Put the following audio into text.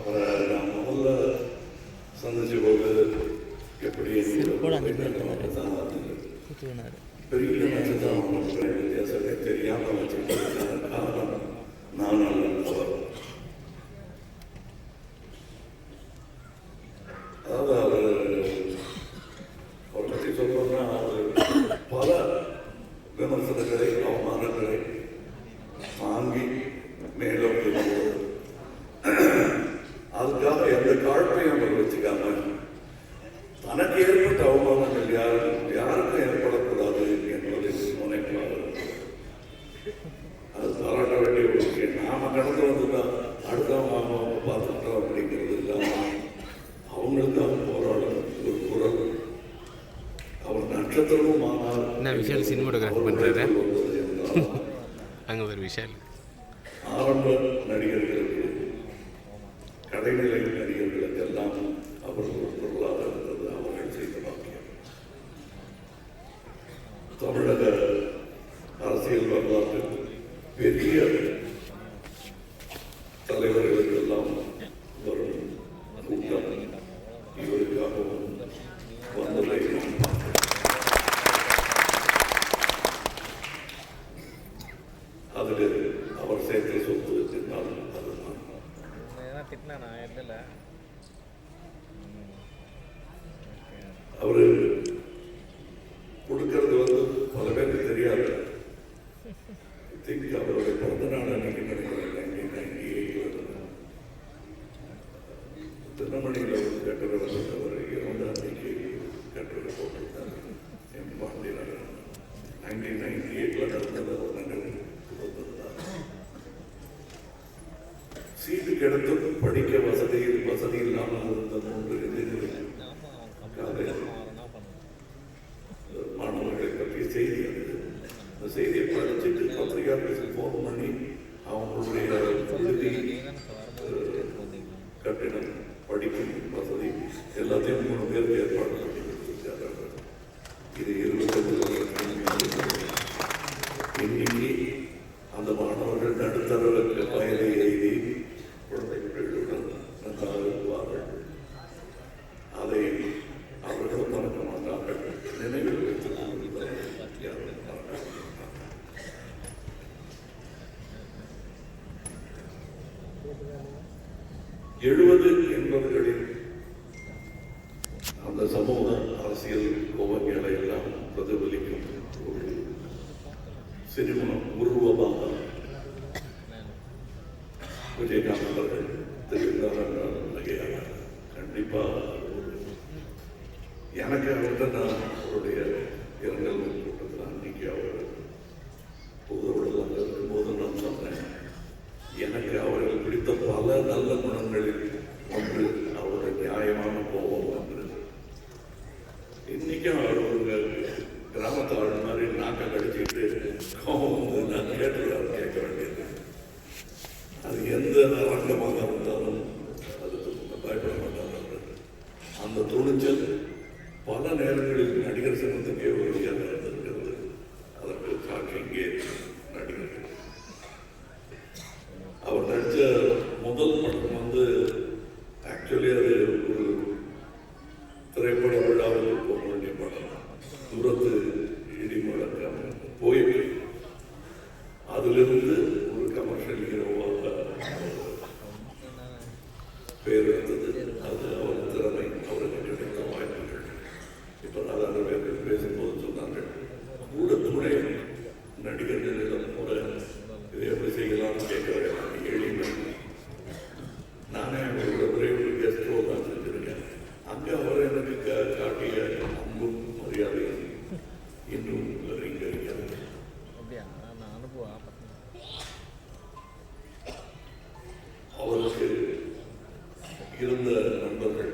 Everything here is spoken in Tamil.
அவரை நான் முதல்ல சந்திச்ச போது எப்படி கூட அந்த என்னோட பேர் தான் கூத்துவனார் பெரிய நட்சத்திரம் அவனுக்கு வித்தியாசமே தெரியாம வச்சுட்டு காரணம் நான் அவர் அதாவது என்ன விஷால்? வந்தது என்றால் அங்கே ஒரு விஷால் ஆரம்ப நடிகர்களுக்கு கடைநிலை நடிகர்களுக்கு எல்லாம் அவர் ஒரு பொருளாக இருந்தது அவர்கள் செய்த பாக்கியம். தமிழக அரசியல் வரலாற்றில் பெரிய அதில் அவர் சேர்த்த சொத்து என்னால் அதுதான் அவரு கொடுக்கறது வந்து பல பேருக்கு தெரியாது. திங்க் அவருடைய பிறந்த நாள் அன்னைக்கு எயிட்ல திருநமணியில் ஒரு கட்டுரை வந்து அவர் இறந்த அன்னைக்கு கட்டுரை போட்டிருந்தார். எம் பாண்டியனர் நைன்டீன் நைன்டி எயிட்ல நடந்தது சீட்டு படிக்க வசதி வசதி இல்லாமல் இருந்த மூன்று மாணவர்களை பற்றிய செய்தி அது. அந்த செய்தியை படிச்சுட்டு பத்திரிகை ஃபோன் பண்ணி அவங்களுடைய விடுதி கட்டிடம் படிப்பு வசதி எல்லாத்தையும் மூணு பேருக்கு ஏற்பாடு பண்ணி கொடுத்துருக்காரு இது இருபத்தஞ்சு இன்னைக்கு எழுபது எண்பதுகளில் அந்த சமூக அரசியல் கோபங்களை எல்லாம் பிரதிபலிக்கும் ஒரு சினிமா உருவமாக விஜயகாந்த் அவர்கள் தெரிந்தார் என்றால் கண்டிப்பாக எனக்கு அவர்கிட்ட நான் அவருடைய இரங்கல் கூட்டத்தில் அன்னைக்கு அவர் அந்த துணிச்சல் பல நேரங்களில் நடிகர் சங்கத்துக்கே உறுதியாக இருக்கிறது. அதற்கு சாட்சி இங்கே நடிகர்கள். அவர் நடித்த முதல் படம் வந்து ஆக்சுவலி அது ஒரு திரைப்பட விழாவில் போக வேண்டிய படம். தூரத்து இடி முழக்கம் போயிட்டு அதிலிருந்து ஒரு கமர்ஷியல் ஹீரோவாக பேர் எடுத்தது அது அவர் திறமை. இப்போ சாதாரண பேர்கள் பேசும்போது சொன்னார்கள் கூட துணை நடிகர்களிடம் கூட இதை எப்படி செய்யலாம்னு கேட்கிறேன் எளிமை நானே அவரோட ஒரே ஒரு கெஸ்ட் தான் செஞ்சிருக்கேன். அங்கே அவர் எனக்கு காட்டிய அன்பும் மரியாதையும் இன்னும் ரீங்கரிக்கிறது அவருக்கு இருந்த நண்பர்கள்